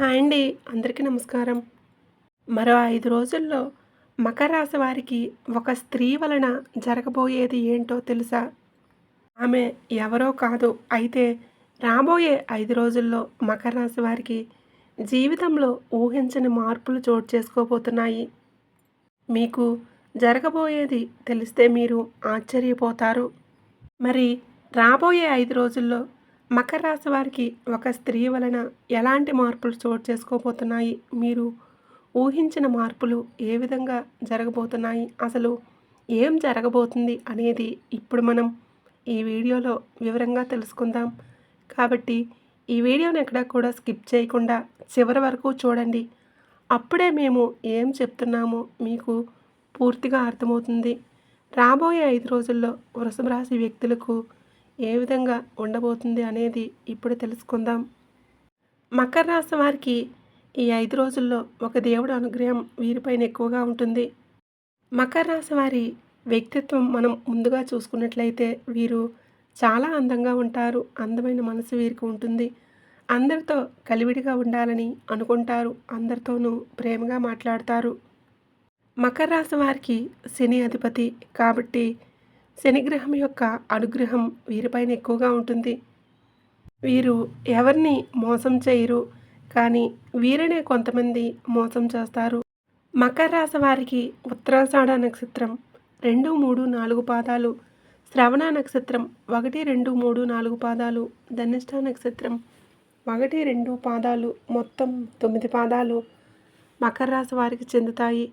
Hi అండి. అందరికీ నమస్కారం. మరో ఐదు రోజుల్లో మకర రాశి వారికి ఒక స్త్రీ వలన జరగబోయేది ఏంటో తెలుసా? ఆమె ఎవరో కాదు. అయితే రాబోయే ఐదు రోజుల్లో మకర రాశి వారికి జీవితంలో ఊహించని మార్పులు చోటు చేసుకోబోతున్నాయి. మీకు జరగబోయేది తెలిస్తే మీరు ఆశ్చర్యపోతారు. మరి రాబోయే ఐదు రోజుల్లో మకర రాశి వారికి ఒక స్త్రీ వలన ఎలాంటి మార్పులు చోటు చేసుకోబోతున్నాయి? మీరు ఊహించిన మార్పులు ఏ విధంగా జరగబోతున్నాయి? అసలు ఏం జరగబోతుంది అనేది ఇప్పుడు మనం ఈ వీడియోలో వివరంగా తెలుసుకుందాం. కాబట్టి ఈ వీడియోని ఎక్కడా కూడా స్కిప్ చేయకుండా చివరి వరకు చూడండి. అప్పుడే మేము ఏం చెప్తున్నామో మీకు పూర్తిగా అర్థమవుతుంది. రాబోయే ఐదు రోజుల్లో వృషభ రాశి వ్యక్తులకు ఏ విధంగా ఉండబోతుంది అనేది ఇప్పుడు తెలుసుకుందాం. మకర రాశి వారికి ఈ ఐదు రోజుల్లో ఒక దేవుడు అనుగ్రహం వీరిపైన ఎక్కువగా ఉంటుంది. మకర రాశి వారి వ్యక్తిత్వం మనం ముందుగా చూసుకున్నట్లయితే వీరు చాలా అందంగా ఉంటారు. అందమైన మనసు వీరికి ఉంటుంది. అందరితో కలివిడిగా ఉండాలని అనుకుంటారు. అందరితోనూ ప్రేమగా మాట్లాడతారు. మకర రాశి వారికి శని అధిపతి కాబట్టి శనిగ్రహం యొక్క అనుగ్రహం వీరిపైన ఎక్కువగా ఉంటుంది. వీరు ఎవరిని మోసం చేయరు కానీ వీరినే కొంతమంది మోసం చేస్తారు. మకర రాశి వారికి ఉత్తరాషాఢ నక్షత్రం రెండు మూడు నాలుగు పాదాలు శ్రవణ నక్షత్రం ఒకటి రెండు మూడు నాలుగు పాదాలు ధనిష్ట నక్షత్రం ఒకటి రెండు పాదాలు మొత్తం తొమ్మిది పాదాలు మకర రాశి వారికి చెందుతాయి.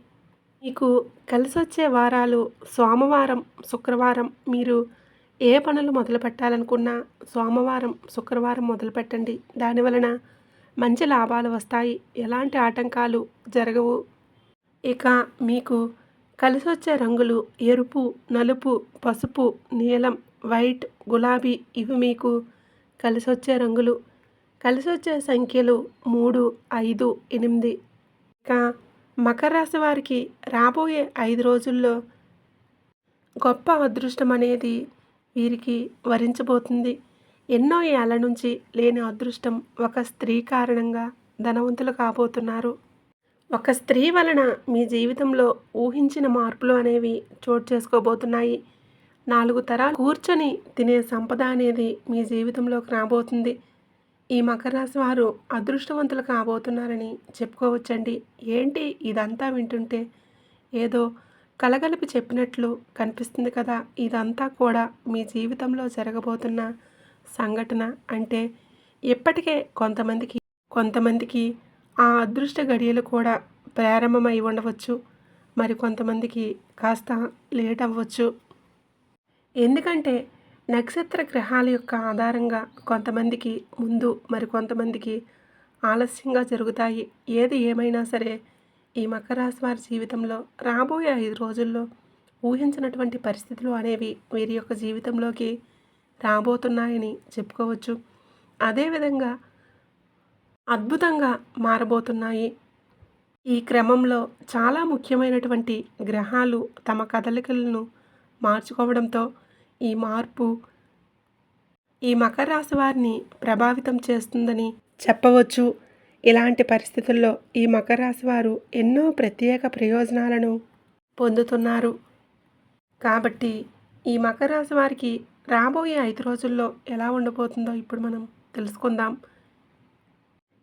మీకు కలిసి వచ్చే వారాలు సోమవారం శుక్రవారం మీరు ఏ పనులు మొదలు పెట్టాలనుకున్నా సోమవారం శుక్రవారం మొదలు పెట్టండి. దానివలన మంచి లాభాలు వస్తాయి. ఎలాంటి ఆటంకాలు జరగవు. ఇక మీకు కలిసి వచ్చే రంగులు ఎరుపు నలుపు పసుపు నీలం వైట్ గులాబీ ఇవి మీకు కలిసి వచ్చే రంగులు. కలిసి వచ్చే సంఖ్యలు మూడు ఐదు ఎనిమిది. ఇంకా మకర రాశి వారికి రాబోయే ఐదు రోజుల్లో గొప్ప అదృష్టం అనేది వీరికి వరించబోతుంది. ఎన్నో ఏళ్ళ నుంచి లేని అదృష్టం ఒక స్త్రీ కారణంగా ధనవంతులు కాబోతున్నారు. ఒక స్త్రీ వలన మీ జీవితంలో ఊహించిన మార్పులు అనేవి చోటు చేసుకోబోతున్నాయి. నాలుగు తరాలు కూర్చొని తినే సంపద అనేది మీ జీవితంలోకి రాబోతుంది. ఈ మకర రాశి వారు అదృష్టవంతులు కాబోతున్నారని చెప్పుకోవచ్చండి. ఏంటి ఇదంతా వింటుంటే? ఏదో కలగలిపి చెప్పినట్లు కనిపిస్తుంది కదా. ఇదంతా కూడా మీ జీవితంలో జరగబోతున్న సంఘటన అంటే ఇప్పటికే కొంతమందికి కొంతమందికి ఆ అదృష్ట గడియలు కూడా ప్రారంభమై ఉండవచ్చు. మరి కొంతమందికి కాస్త లేట్ అవ్వచ్చు. ఎందుకంటే నక్షత్ర గ్రహాల యొక్క ఆధారంగా కొంతమందికి ముందు మరి కొంతమందికి ఆలస్యంగా జరుగుతాయి. ఏది ఏమైనా సరే ఈ మకర రాశి వారి జీవితంలో రాబోయే ఐదు రోజుల్లో ఊహించినటువంటి పరిస్థితులు అనేవి వీరి యొక్క జీవితంలోకి రాబోతున్నాయని చెప్పుకోవచ్చు. అదేవిధంగా అద్భుతంగా మారబోతున్నాయి. ఈ క్రమంలో చాలా ముఖ్యమైనటువంటి గ్రహాలు తమ కదలికలను మార్చుకోవడంతో ఈ మార్పు ఈ మకర రాశి వారిని ప్రభావితం చేస్తుందని చెప్పవచ్చు. ఇలాంటి పరిస్థితుల్లో ఈ మకర రాశి వారు ఎన్నో ప్రత్యేక ప్రయోజనాలను పొందుతున్నారు. కాబట్టి ఈ మకర రాశి వారికి రాబోయే ఐదు రోజుల్లో ఎలా ఉండబోతుందో ఇప్పుడు మనం తెలుసుకుందాం.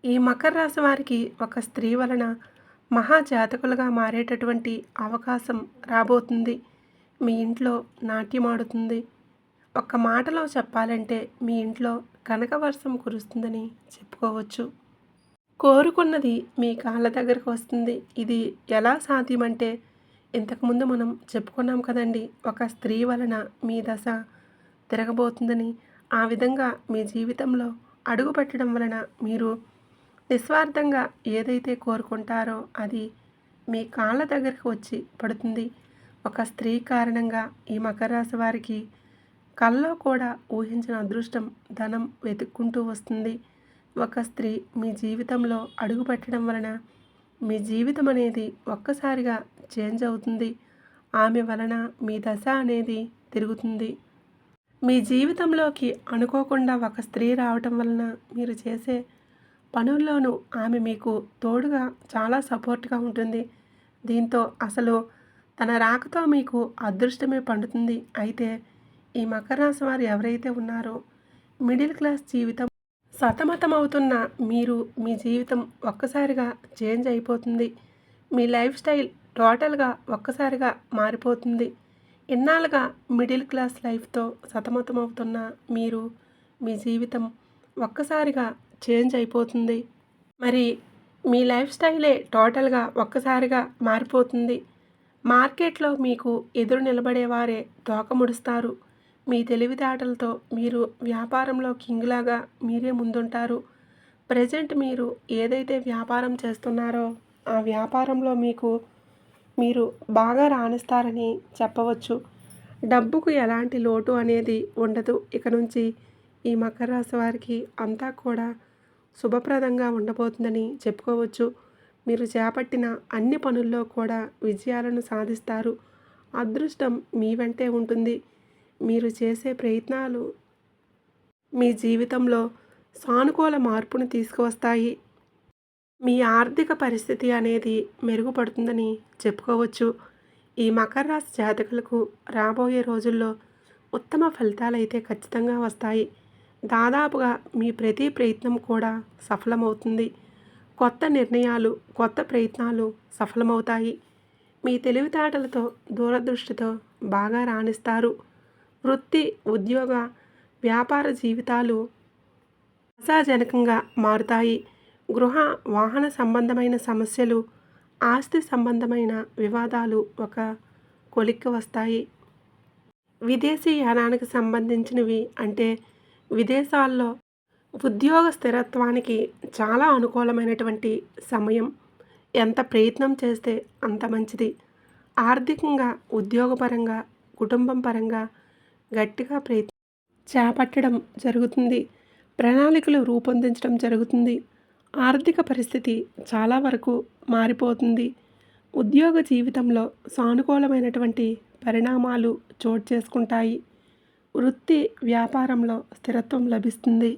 ఈ మకర రాశి వారికి ఒక స్త్రీ వలన మహాజాతకులుగా మారేటటువంటి అవకాశం రాబోతుంది. మీ ఇంట్లో నాట్యం ఆడుతుంది. ఒక్క మాటలో చెప్పాలంటే మీ ఇంట్లో కనక వర్షం కురుస్తుందని చెప్పుకోవచ్చు. కోరుకున్నది మీ కాళ్ళ దగ్గరకు వస్తుంది. ఇది ఎలా సాధ్యమంటే ఇంతకుముందు మనం చెప్పుకున్నాం కదండి ఒక స్త్రీ వలన మీ దశ తిరగబోతుందని. ఆ విధంగా మీ జీవితంలో అడుగు పెట్టడం వలన మీరు నిస్వార్థంగా ఏదైతే కోరుకుంటారో అది మీ కాళ్ళ దగ్గరకు వచ్చి పడుతుంది. ఒక స్త్రీ కారణంగా ఈ మకర రాశి వారికి కల్లో కూడా ఊహించిన అదృష్టం ధనం వెతుక్కుంటూ వస్తుంది. ఒక స్త్రీ మీ జీవితంలో అడుగు పెట్టడం వలన మీ జీవితం అనేది ఒక్కసారిగా చేంజ్ అవుతుంది. ఆమె వలన మీ దశ అనేది తిరుగుతుంది. మీ జీవితంలోకి అనుకోకుండా ఒక స్త్రీ రావటం వలన మీరు చేసే పనుల్లోనూ ఆమె మీకు తోడుగా చాలా సపోర్ట్గా ఉంటుంది. దీంతో అసలు తన రాకతో మీకు అదృష్టమే పండుతుంది. అయితే ఈ మకర రాశి వారు ఎవరైతే ఉన్నారో మిడిల్ క్లాస్ జీవితం సతమతమవుతున్న మీరు మీ జీవితం ఒక్కసారిగా చేంజ్ అయిపోతుంది. మీ లైఫ్ స్టైల్ టోటల్గా ఒక్కసారిగా మారిపోతుంది. ఇన్నాళ్ళుగా మిడిల్ క్లాస్ లైఫ్తో సతమతమవుతున్న మీరు మీ జీవితం ఒక్కసారిగా చేంజ్ అయిపోతుంది. మరి మీ లైఫ్ స్టైలే టోటల్గా ఒక్కసారిగా మారిపోతుంది. మార్కెట్లో మీకు ఎదురు నిలబడేవారే తోక ముడుస్తారు. మీ తెలివితేటలతో మీరు వ్యాపారంలో కింగ్లాగా మీరే ముందుంటారు. ప్రజెంట్ మీరు ఏదైతే వ్యాపారం చేస్తున్నారో ఆ వ్యాపారంలో మీకు మీరు బాగా రాణిస్తారని చెప్పవచ్చు. డబ్బుకు ఎలాంటి లోటు అనేది ఉండదు. ఇక నుంచి ఈ మకర రాశి వారికి అంతా కూడా శుభప్రదంగా ఉండబోతుందని చెప్పుకోవచ్చు. మీరు చేపట్టిన అన్ని పనుల్లో కూడా విజయాలను సాధిస్తారు. అదృష్టం మీ వెంటే ఉంటుంది. మీరు చేసే ప్రయత్నాలు మీ జీవితంలో సానుకూల మార్పును తీసుకువస్తాయి. మీ ఆర్థిక పరిస్థితి అనేది మెరుగుపడుతుందని చెప్పుకోవచ్చు. ఈ మకర రాశి జాతకులకు రాబోయే రోజుల్లో ఉత్తమ ఫలితాలు అయితే ఖచ్చితంగా వస్తాయి. దాదాపుగా మీ ప్రతి ప్రయత్నం కూడా సఫలమవుతుంది. కొత్త నిర్ణయాలు కొత్త ప్రయత్నాలు సఫలమవుతాయి. మీ తెలివితేటలతో దూరదృష్టితో బాగా రాణిస్తారు. వృత్తి ఉద్యోగ వ్యాపార జీవితాలు ఆశాజనకంగా మారుతాయి. గృహ వాహన సంబంధమైన సమస్యలు ఆస్తి సంబంధమైన వివాదాలు ఒక కొలిక్కి వస్తాయి. విదేశీ యానానికి సంబంధించినవి అంటే విదేశాల్లో ఉద్యోగ స్థిరత్వానికి చాలా అనుకూలమైనటువంటి సమయం. ఎంత ప్రయత్నం చేస్తే అంత మంచిది. ఆర్థికంగా ఉద్యోగపరంగా కుటుంబం పరంగా గట్టిగా ప్రయత్నం చేపట్టడం జరుగుతుంది. ప్రణాళికలు రూపొందించడం జరుగుతుంది. ఆర్థిక పరిస్థితి చాలా వరకు మారిపోతుంది. ఉద్యోగ జీవితంలో సానుకూలమైనటువంటి పరిణామాలు చోటు చేసుకుంటాయి. వృత్తి వ్యాపారంలో స్థిరత్వం లభిస్తుంది.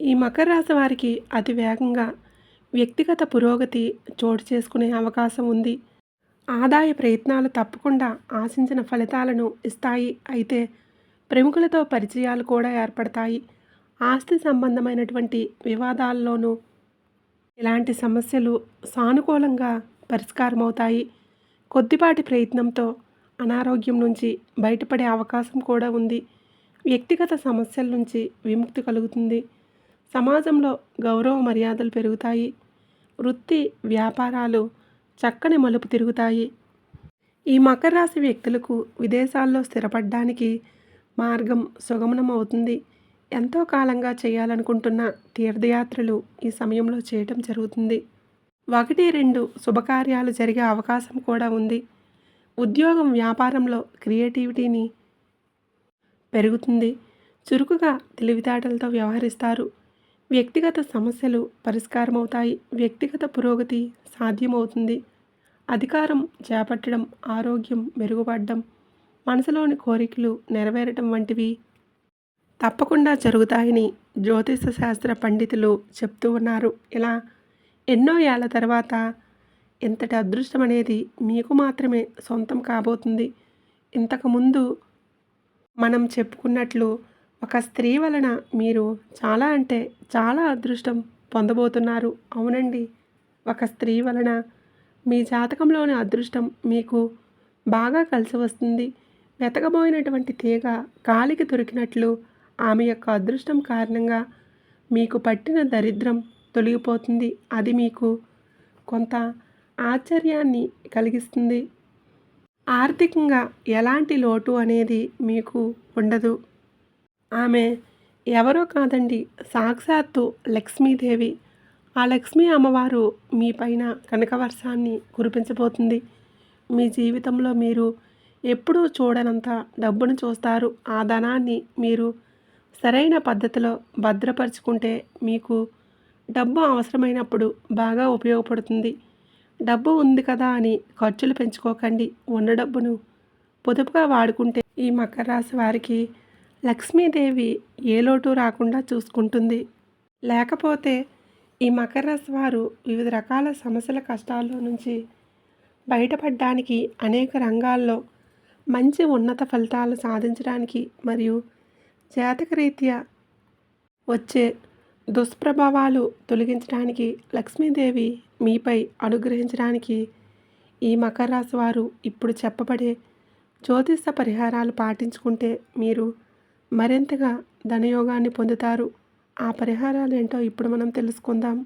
ఈ మకర రాశి వారికి అతి వేగంగా వ్యక్తిగత పురోగతి చోటు చేసుకునే అవకాశం ఉంది. ఆదాయ ప్రయత్నాలు తప్పకుండా ఆశించిన ఫలితాలను ఇస్తాయి. అయితే ప్రముఖులతో పరిచయాలు కూడా ఏర్పడతాయి. ఆస్తి సంబంధమైనటువంటి వివాదాల్లోనూ ఇలాంటి సమస్యలు సానుకూలంగా పరిష్కారమవుతాయి. కొద్దిపాటి ప్రయత్నంతో అనారోగ్యం నుంచి బయటపడే అవకాశం కూడా ఉంది. వ్యక్తిగత సమస్యల నుంచి విముక్తి కలుగుతుంది. సమాజంలో గౌరవ మర్యాదలు పెరుగుతాయి. వృత్తి వ్యాపారాలు చక్కని మలుపు తిరుగుతాయి. ఈ మకర రాశి వ్యక్తులకు విదేశాల్లో స్థిరపడడానికి మార్గం సుగమనం అవుతుంది. ఎంతో కాలంగా చేయాలనుకుంటున్న తీర్థయాత్రలు ఈ సమయంలో చేయటం జరుగుతుంది. ఒకటి రెండు శుభకార్యాలు జరిగే అవకాశం కూడా ఉంది. ఉద్యోగం వ్యాపారంలో క్రియేటివిటీని పెరుగుతుంది. చురుకుగా తెలివితేటలతో వ్యవహరిస్తారు. వ్యక్తిగత సమస్యలు పరిష్కారమవుతాయి. వ్యక్తిగత పురోగతి సాధ్యమవుతుంది. అధికారం చేపట్టడం ఆరోగ్యం మెరుగుపడడం మనసులోని కోరికలు నెరవేరటం వంటివి తప్పకుండా జరుగుతాయని జ్యోతిష శాస్త్ర పండితులు చెప్తూ ఉన్నారు. ఇలా ఎన్నో ఏళ్ళ తర్వాత ఇంతటి అదృష్టం అనేది మీకు మాత్రమే సొంతం కాబోతుంది. ఇంతకుముందు మనం చెప్పుకున్నట్లు ఒక స్త్రీ వలన మీరు చాలా అంటే చాలా అదృష్టం పొందబోతున్నారు. అవునండి. ఒక స్త్రీ వలన మీ జాతకంలోని అదృష్టం మీకు బాగా కలిసి వస్తుంది. వెతకబోయినటువంటి తీగ కాలికి దొరికినట్లు ఆమె యొక్క అదృష్టం కారణంగా మీకు పట్టిన దరిద్రం తొలగిపోతుంది. అది మీకు కొంత ఆశ్చర్యాన్ని కలిగిస్తుంది. ఆర్థికంగా ఎలాంటి లోటు అనేది మీకు ఉండదు. ఆమె ఎవరో కాదండి. సాక్షాత్తు లక్ష్మీదేవి. ఆ లక్ష్మీ అమ్మవారు మీ పైన కనకవర్షాన్ని కురిపించబోతుంది. మీ జీవితంలో మీరు ఎప్పుడూ చూడనంత డబ్బును చూస్తారు. ఆ ధనాన్ని మీరు సరైన పద్ధతిలో భద్రపరుచుకుంటే మీకు డబ్బు అవసరమైనప్పుడు బాగా ఉపయోగపడుతుంది. డబ్బు ఉంది కదా అని ఖర్చులు పెంచుకోకండి. ఉన్న డబ్బును పొదుపుగా వాడుకుంటే ఈ మకర రాశి వారికి లక్ష్మీదేవి ఏ లోటు రాకుండా చూసుకుంటుంది. లేకపోతే ఈ మకర రాశి వారు వివిధ రకాల సమస్యల కష్టాల్లో నుంచి బయటపడడానికి అనేక రంగాల్లో మంచి ఉన్నత ఫలితాలు సాధించడానికి మరియు జాతకరీత్యా వచ్చే దుష్ప్రభావాలు తొలగించడానికి లక్ష్మీదేవి మీపై అనుగ్రహించడానికి ఈ మకర రాశి వారు ఇప్పుడు చెప్పబడే జ్యోతిష పరిహారాలు పాటించుకుంటే మీరు మరింతగా ధనయోగాన్ని పొందుతారు? ఆ పరిహారాలు ఏంటో ఇప్పుడు మనం తెలుసుకుందాం.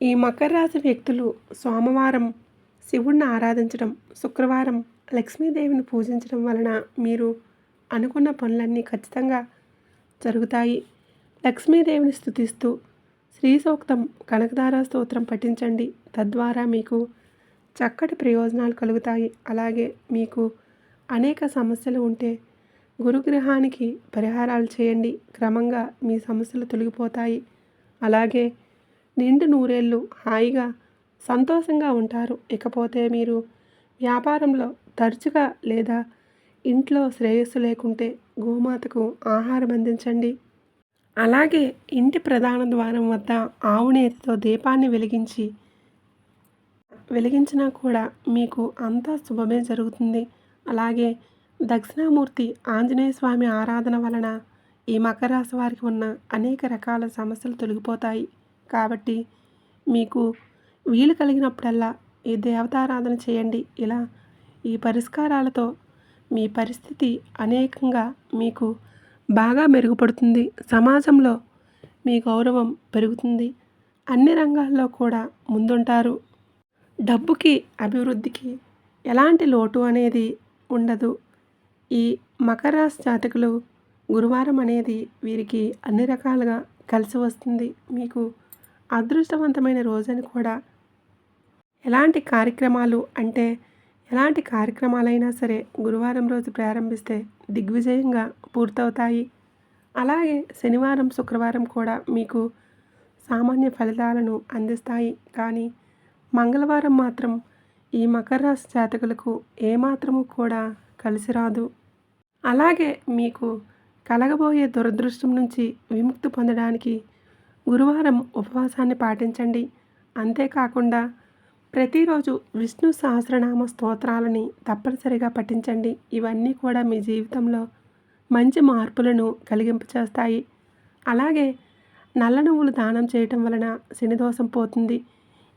ఈ మకర రాశి వ్యక్తులు సోమవారం శివుణ్ణి ఆరాధించడం శుక్రవారం లక్ష్మీదేవిని పూజించడం వలన మీరు అనుకున్న పనులన్నీ ఖచ్చితంగా జరుగుతాయి. లక్ష్మీదేవిని స్థుతిస్తూ శ్రీ సూక్తం కనకదారా స్తోత్రం పఠించండి. తద్వారా మీకు చక్కటి ప్రయోజనాలు కలుగుతాయి. అలాగే మీకు అనేక సమస్యలు ఉంటే గురుగ్రహానికి పరిహారాలు చేయండి. క్రమంగా మీ సమస్యలు తొలగిపోతాయి. అలాగే నిండు నూరేళ్ళు హాయిగా సంతోషంగా ఉంటారు. ఇకపోతే మీరు వ్యాపారంలో తరచుగా లేదా ఇంట్లో శ్రేయస్సు లేకుంటే గోమాతకు ఆహారం అందించండి. అలాగే ఇంటి ప్రధాన ద్వారం వద్ద ఆవునేతితో దీపాన్ని వెలిగించి వెలిగించినా కూడా మీకు అంతా శుభమే జరుగుతుంది. అలాగే దక్షిణామూర్తి ఆంజనేయ స్వామి ఆరాధన వలన ఈ మకర రాశి వారికి ఉన్న అనేక రకాల సమస్యలు తొలగిపోతాయి. కాబట్టి మీకు వీలు కలిగినప్పుడల్లా ఈ దేవతారాధన చేయండి. ఇలా ఈ పరిష్కారాలతో మీ పరిస్థితి అనేకంగా మీకు బాగా మెరుగుపడుతుంది. సమాజంలో మీ గౌరవం పెరుగుతుంది. అన్ని రంగాల్లో కూడా ముందుంటారు. డబ్బుకి అభివృద్ధికి ఎలాంటి లోటు అనేది ఉండదు. ఈ మకర రాశి జాతకులు గురువారం అనేది వీరికి అన్ని రకాలుగా కలిసి వస్తుంది. మీకు అదృష్టవంతమైన రోజని కూడా ఎలాంటి కార్యక్రమాలు అంటే ఎలాంటి కార్యక్రమాలైనా సరే గురువారం రోజు ప్రారంభిస్తే దిగ్విజయంగా పూర్తవుతాయి. అలాగే శనివారం శుక్రవారం కూడా మీకు సామాన్య ఫలితాలను అందిస్తాయి. కానీ మంగళవారం మాత్రం ఈ మకర రాశి జాతకులకు ఏమాత్రము కూడా కలిసి రాదు. అలాగే మీకు కలగబోయే దురదృష్టం నుంచి విముక్తి పొందడానికి గురువారం ఉపవాసాన్ని పాటించండి. అంతేకాకుండా ప్రతిరోజు విష్ణు సహస్రనామ స్తోత్రాలని తప్పనిసరిగా పఠించండి. ఇవన్నీ కూడా మీ జీవితంలో మంచి మార్పులను కలిగింపచేస్తాయి. అలాగే నల్ల నువ్వులు దానం చేయటం వలన శనిదోషం పోతుంది.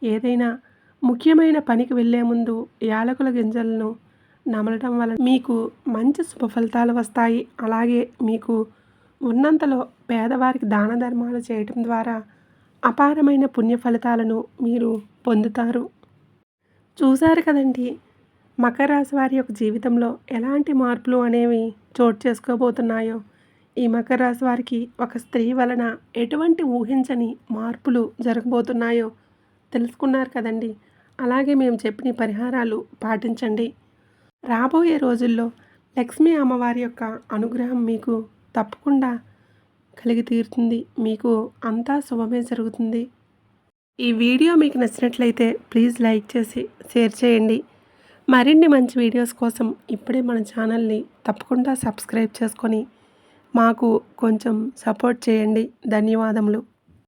ఏదైనా ముఖ్యమైన పనికి వెళ్ళే ముందు యాలకుల గింజలను నమలటం వలన మీకు మంచి శుభ ఫలితాలు వస్తాయి. అలాగే మీకు ఉన్నంతలో పేదవారికి దాన ధర్మాలు చేయటం ద్వారా అపారమైన పుణ్య ఫలితాలను మీరు పొందుతారు. చూశారు కదండి మకర రాశి వారి యొక్క జీవితంలో ఎలాంటి మార్పులు అనేవి చోటు చేసుకోబోతున్నాయో? ఈ మకర రాశి వారికి ఒక స్త్రీ వలన ఎటువంటి ఊహించని మార్పులు జరగబోతున్నాయో తెలుసుకున్నారు కదండి. అలాగే మేము చెప్పిన పరిహారాలు పాటించండి. రాబోయే రోజుల్లో లక్ష్మీ అమ్మవారి యొక్క అనుగ్రహం మీకు తప్పకుండా కలిగి తీరుతుంది. మీకు అంతా శుభమే జరుగుతుంది. ఈ వీడియో మీకు నచ్చినట్లయితే ప్లీజ్ లైక్ చేసి షేర్ చేయండి. మరిన్ని మంచి వీడియోస్ కోసం ఇప్పుడే మన ఛానల్ని తప్పకుండా సబ్స్క్రైబ్ చేసుకొని మాకు కొంచెం సపోర్ట్ చేయండి. ధన్యవాదములు.